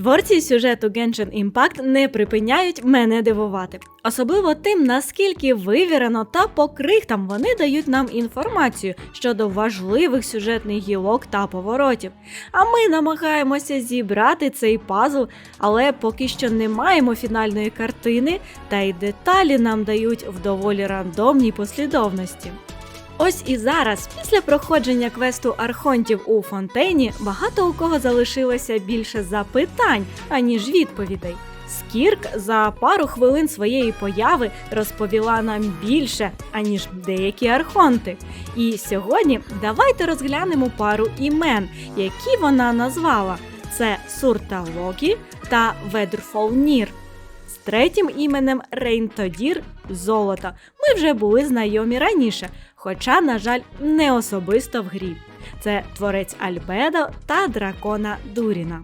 Творці сюжету Genshin Impact не припиняють мене дивувати, особливо тим, наскільки вивірено та по крихтам вони дають нам інформацію щодо важливих сюжетних гілок та поворотів. А ми намагаємося зібрати цей пазл, але поки що не маємо фінальної картини, та й деталі нам дають в доволі рандомній послідовності. Ось і зараз, після проходження квесту архонтів у фонтейні, багато у кого залишилося більше запитань, аніж відповідей. Скірк за пару хвилин своєї появи розповіла нам більше, аніж деякі архонти. І сьогодні давайте розглянемо пару імен, які вона назвала: це Сурта Локі та Ведрфолнір. З третім іменем Рейнтодір Золото. Ми вже були знайомі раніше, хоча, на жаль, не особисто в грі. Це творець Альбедо та дракона Дуріна.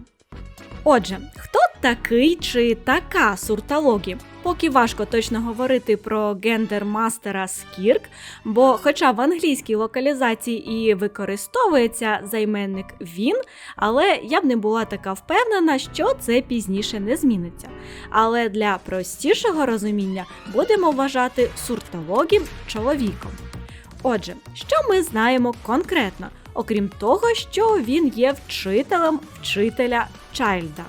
Отже, хто такий чи така Сурталогі? Поки важко точно говорити про гендер мастера Скірк, бо, хоча в англійській локалізації і використовується займенник він, але я б не була така впевнена, що це пізніше не зміниться. Але для простішого розуміння будемо вважати суртологім чоловіком. Отже, що ми знаємо конкретно, окрім того, що він є вчителем вчителя Чайльда.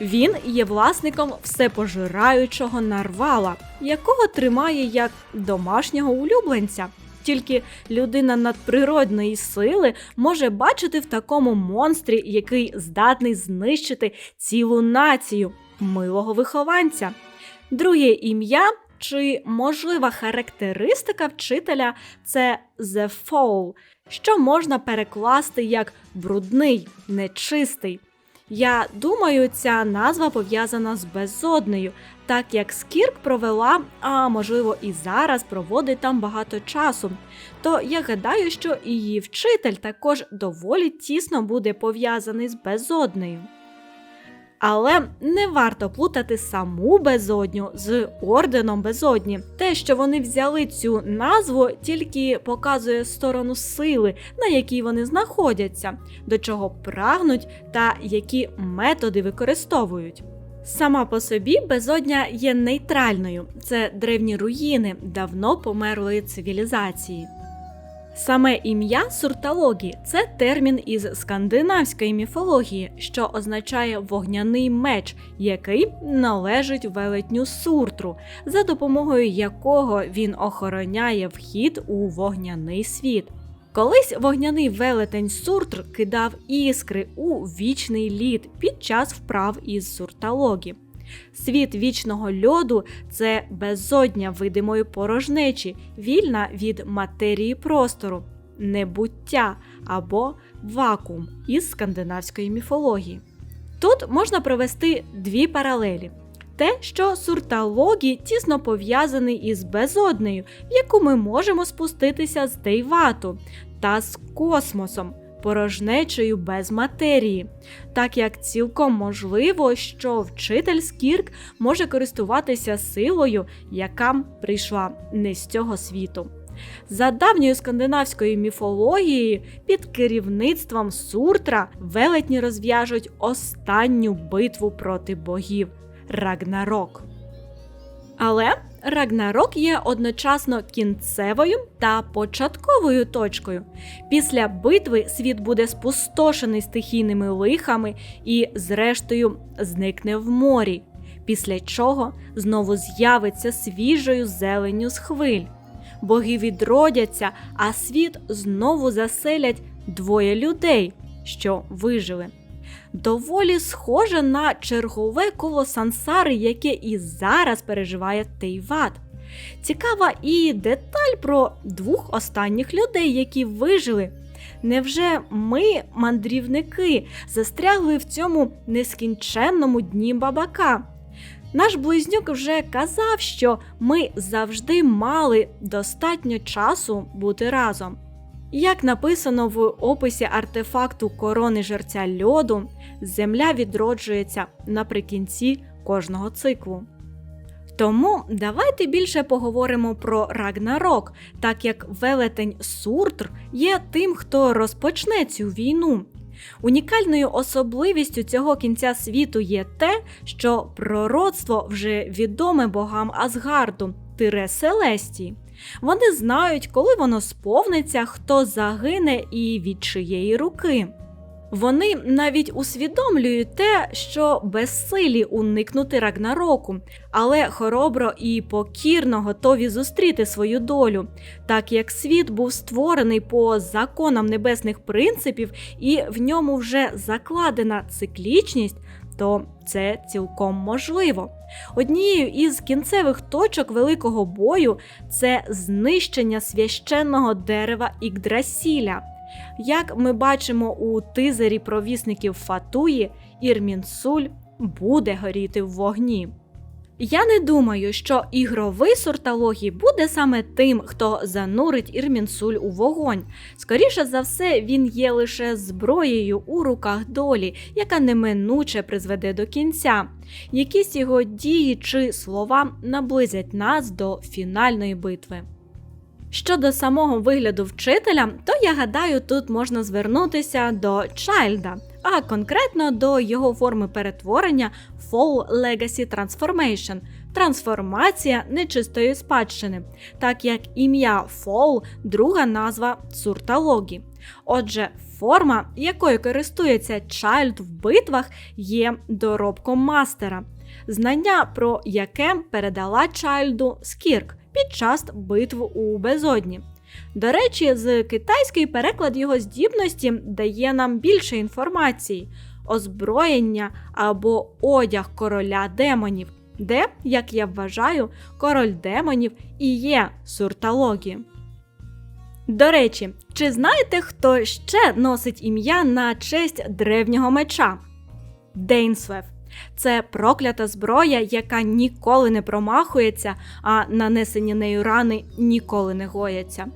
Він є власником всепожираючого нарвала, якого тримає як домашнього улюбленця. Тільки людина надприродної сили може бачити в такому монстрі, який здатний знищити цілу націю милого вихованця. Друге ім'я чи можлива характеристика вчителя це The Foul, що можна перекласти як брудний, нечистий. Я думаю, ця назва пов'язана з безоднею, так як Скірк провела, а можливо і зараз проводить там багато часу. То я гадаю, що її вчитель також доволі тісно буде пов'язаний з безоднею. Але не варто плутати саму безодню з орденом безодні. Те, що вони взяли цю назву, тільки показує сторону сили, на якій вони знаходяться, до чого прагнуть та які методи використовують. Сама по собі безодня є нейтральною, це древні руїни давно померлої цивілізації. Саме ім'я сурталогі це термін із скандинавської міфології, що означає вогняний меч, який належить велетню суртру, за допомогою якого він охороняє вхід у вогняний світ. Колись вогняний велетень Суртр кидав іскри у вічний лід під час вправ із сурталогі. Світ вічного льоду це безодня видимої порожнечі, вільна від матерії простору, небуття або вакуум із скандинавської міфології. Тут можна провести дві паралелі. Те, що сурталогі тісно пов'язаний із безоднею, в яку ми можемо спуститися з Дейвату, та з космосом, порожнечею без матерії, так як цілком можливо, що вчитель Скірк може користуватися силою, яка прийшла не з цього світу. За давньою скандинавською міфологією, під керівництвом Суртра велетні розв'яжуть останню битву проти богів Рагнарок. Але Рагнарок є одночасно кінцевою та початковою точкою. Після битви світ буде спустошений стихійними лихами і, зрештою, зникне в морі, після чого знову з'явиться свіжою зеленню з хвиль. Боги відродяться, а світ знову заселять двоє людей, що вижили. Доволі схоже на чергове коло сансари, яке і зараз переживає Тейват. Цікава і деталь про двох останніх людей, які вижили. Невже ми, мандрівники, застрягли в цьому нескінченному дні бабака? Наш близнюк вже казав, що ми завжди мали достатньо часу бути разом. Як написано в описі артефакту корони жерця льоду, земля відроджується наприкінці кожного циклу. Тому давайте більше поговоримо про Рагнарок, так як велетень Суртр є тим, хто розпочне цю війну. Унікальною особливістю цього кінця світу є те, що пророцтво вже відоме богам Асгарду, тире Селестії. Вони знають, коли воно сповниться, хто загине і від чиєї руки. Вони навіть усвідомлюють те, що безсилі уникнути Рагнароку, але хоробро і покірно готові зустріти свою долю, так як світ був створений по законам небесних принципів, і в ньому вже закладена циклічність, то це цілком можливо. Однією із кінцевих точок великого бою це знищення священного дерева Ікдрасіля. Як ми бачимо у тизері провісників Фатуї, Ірмінсуль буде горіти в вогні. Я не думаю, що ігровий Сурталогі буде саме тим, хто занурить Ірмінсуль у вогонь. Скоріше за все, він є лише зброєю у руках долі, яка неминуче призведе до кінця. Якісь його дії чи слова наблизять нас до фінальної битви. Щодо самого вигляду вчителя, то я гадаю, тут можна звернутися до Чайльда, а конкретно до його форми перетворення Fall Legacy Transformation трансформація нечистої спадщини, так як ім'я Fall – друга назва Цурталогі. Отже, форма, якою користується Чайльд в битвах, є доробком мастера, знання про яке передала Чайльду Скірк під час битв у безодні. До речі, з китайський переклад його здібності дає нам більше інформації: озброєння або одяг короля демонів, де, як я вважаю, король демонів і є сурталогі. До речі, чи знаєте, хто ще носить ім'я на честь древнього меча? Дейнсвев. Це проклята зброя, яка ніколи не промахується, а нанесені нею рани ніколи не гояться.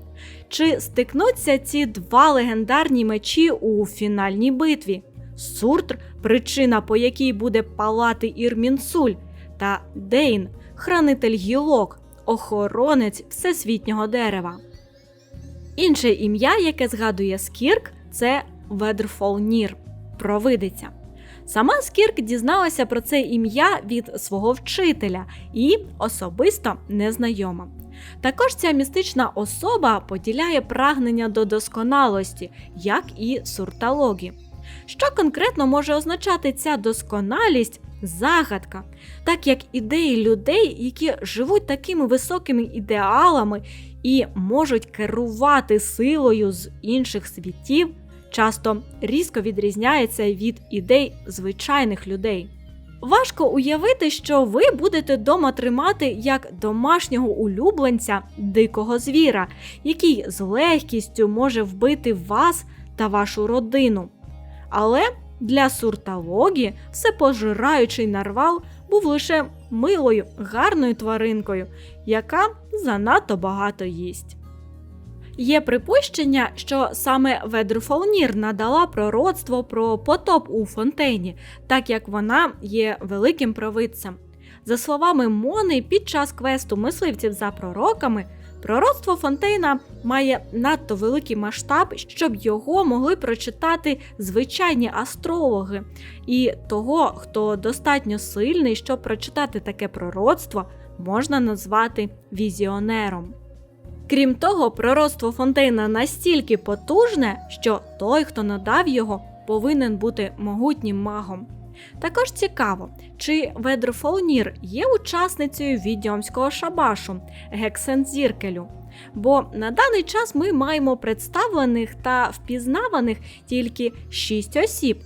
Чи стикнуться ці два легендарні мечі у фінальній битві? Суртр, причина по якій буде палати Ірмінсуль, та Дейн, хранитель гілок, охоронець всесвітнього дерева. Інше ім'я, яке згадує Скірк, це Ведрфолнір, провидиця. Сама Скірк дізналася про це ім'я від свого вчителя і особисто незнайома. Також ця містична особа поділяє прагнення до досконалості, як і сурталогі. Що конкретно може означати ця досконалість? Загадка, так як ідеї людей, які живуть такими високими ідеалами і можуть керувати силою з інших світів, часто різко відрізняється від ідей звичайних людей. Важко уявити, що ви будете дома тримати як домашнього улюбленця дикого звіра, який з легкістю може вбити вас та вашу родину. Але для сурталогі всепожираючий нарвал був лише милою, гарною тваринкою, яка занадто багато їсть. Є припущення, що саме Ведруфолнір надала пророцтво про потоп у фонтейні, так як вона є великим провидцем. За словами Мони, під час квесту мисливців за пророками, пророцтво Фонтейна має надто великий масштаб, щоб його могли прочитати звичайні астрологи, і того, хто достатньо сильний, щоб прочитати таке пророцтво, можна назвати візіонером. Крім того, пророцтво Фонтейна настільки потужне, що той, хто надав його, повинен бути могутнім магом. Також цікаво, чи Ведрофолнір є учасницею відьомського шабашу Гексензіркелю. Бо на даний час ми маємо представлених та впізнаваних тільки 6 осіб.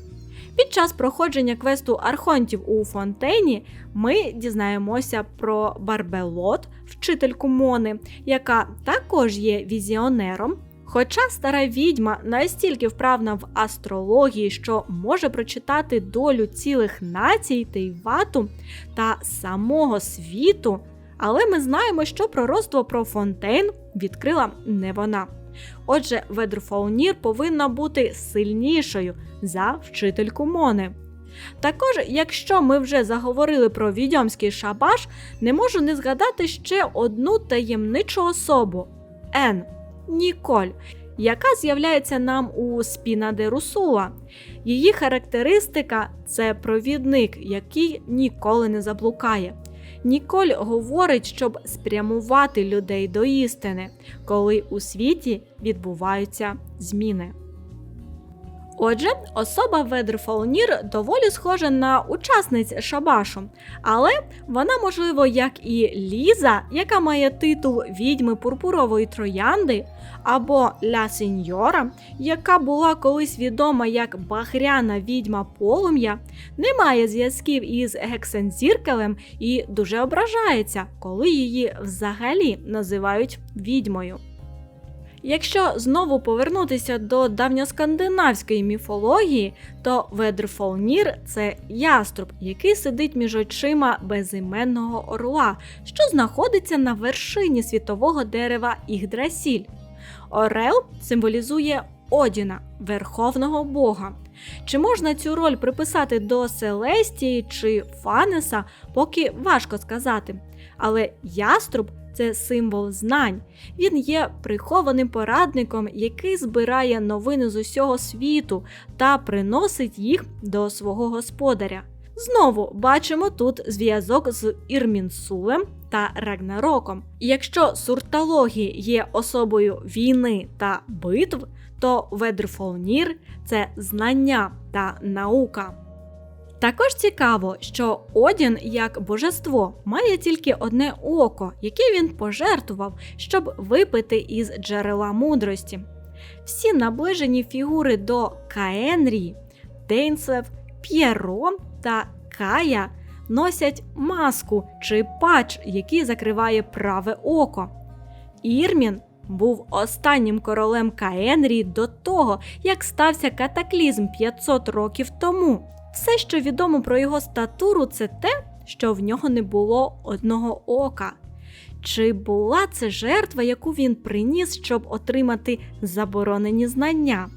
Під час проходження квесту архонтів у фонтейні ми дізнаємося про Барбелот, вчительку Мони, яка також є візіонером. Хоча стара відьма настільки вправна в астрології, що може прочитати долю цілих націй Тейвату та самого світу, але ми знаємо, що пророцтво про Фонтейн відкрила не вона. Отже, Ведрфаунір повинна бути сильнішою за вчительку Мони. Також, якщо ми вже заговорили про відьомський шабаш, не можу не згадати ще одну таємничу особу Ен Ніколь, яка з'являється нам у Спіна де Русуа. Її характеристика це провідник, який ніколи не заблукає. Ніколь говорить, щоб спрямувати людей до істини, коли у світі відбуваються зміни. Отже, особа Ведерфолнір доволі схожа на учасниць Шабашу, але вона, можливо, як і Ліза, яка має титул відьми пурпурової троянди, або Ля Сіньора, яка була колись відома як багряна відьма полум'я, не має зв'язків із Гексензіркелем і дуже ображається, коли її взагалі називають відьмою. Якщо знову повернутися до давньоскандинавської міфології, то Ведрфолнір це яструб, який сидить між очима безіменного орла, що знаходиться на вершині світового дерева Ігдрасіль. Орел символізує Одіна, верховного бога. Чи можна цю роль приписати до Селестії чи Фанеса, поки важко сказати. Але яструб це символ знань. Він є прихованим порадником, який збирає новини з усього світу та приносить їх до свого господаря. Знову бачимо тут зв'язок з Ірмінсулем та Рагнароком. Якщо суртологі є особою війни та битв, то Ведрфолнір це знання та наука. Також цікаво, що Одін як божество має тільки одне око, яке він пожертвував, щоб випити із джерела мудрості. Всі наближені фігури до Каенрі, Дейнцев, П'єро та Кая носять маску чи пач, який закриває праве око. Ірмін був останнім королем Каенрі до того, як стався катаклізм 500 років тому. Все, що відомо про його статуру, це те, що в нього не було одного ока. Чи була це жертва, яку він приніс, щоб отримати заборонені знання?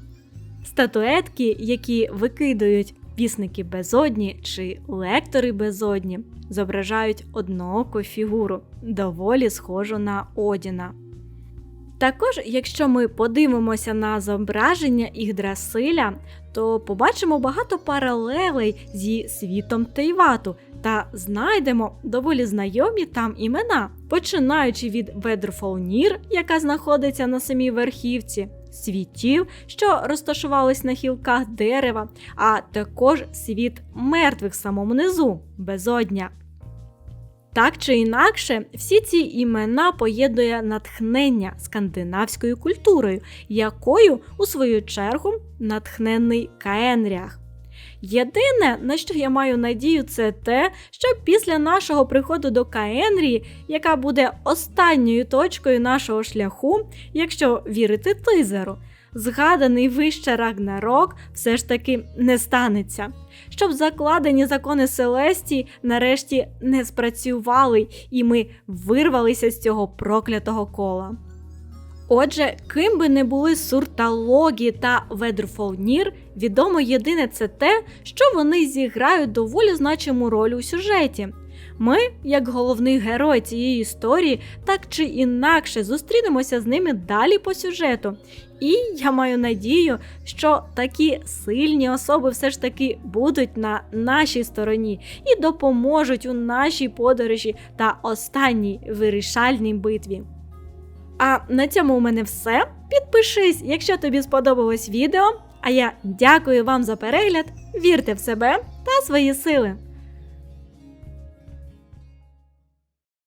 Статуетки, які викидують пісники безодні чи лектори безодні, зображають однооку фігуру, доволі схожу на Одіна. Також, якщо ми подивимося на зображення Ігдрасиля, то побачимо багато паралелей зі світом Тейвату та знайдемо доволі знайомі там імена, починаючи від Ведрфолнір, яка знаходиться на самій верхівці, світів, що розташувались на хілках дерева, а також світ мертвих самому низу, безодня. Так чи інакше, всі ці імена поєднує натхнення скандинавською культурою, якою, у свою чергу, натхнений Каенрях. Єдине, на що я маю надію, це те, що після нашого приходу до Каенрії, яка буде останньою точкою нашого шляху, якщо вірити тизеру, згаданий вище Рагнарок все ж таки не станеться, щоб закладені закони Селестії нарешті не спрацювали, і ми вирвалися з цього проклятого кола. Отже, ким би не були Сурталогі та Ведрфолнір, відомо єдине це те, що вони зіграють доволі значиму роль у сюжеті. Ми, як головний герой цієї історії, так чи інакше зустрінемося з ними далі по сюжету. І я маю надію, що такі сильні особи все ж таки будуть на нашій стороні і допоможуть у нашій подорожі та останній вирішальній битві. А на цьому у мене все. Підпишись, якщо тобі сподобалось відео. А я дякую вам за перегляд, вірте в себе та свої сили.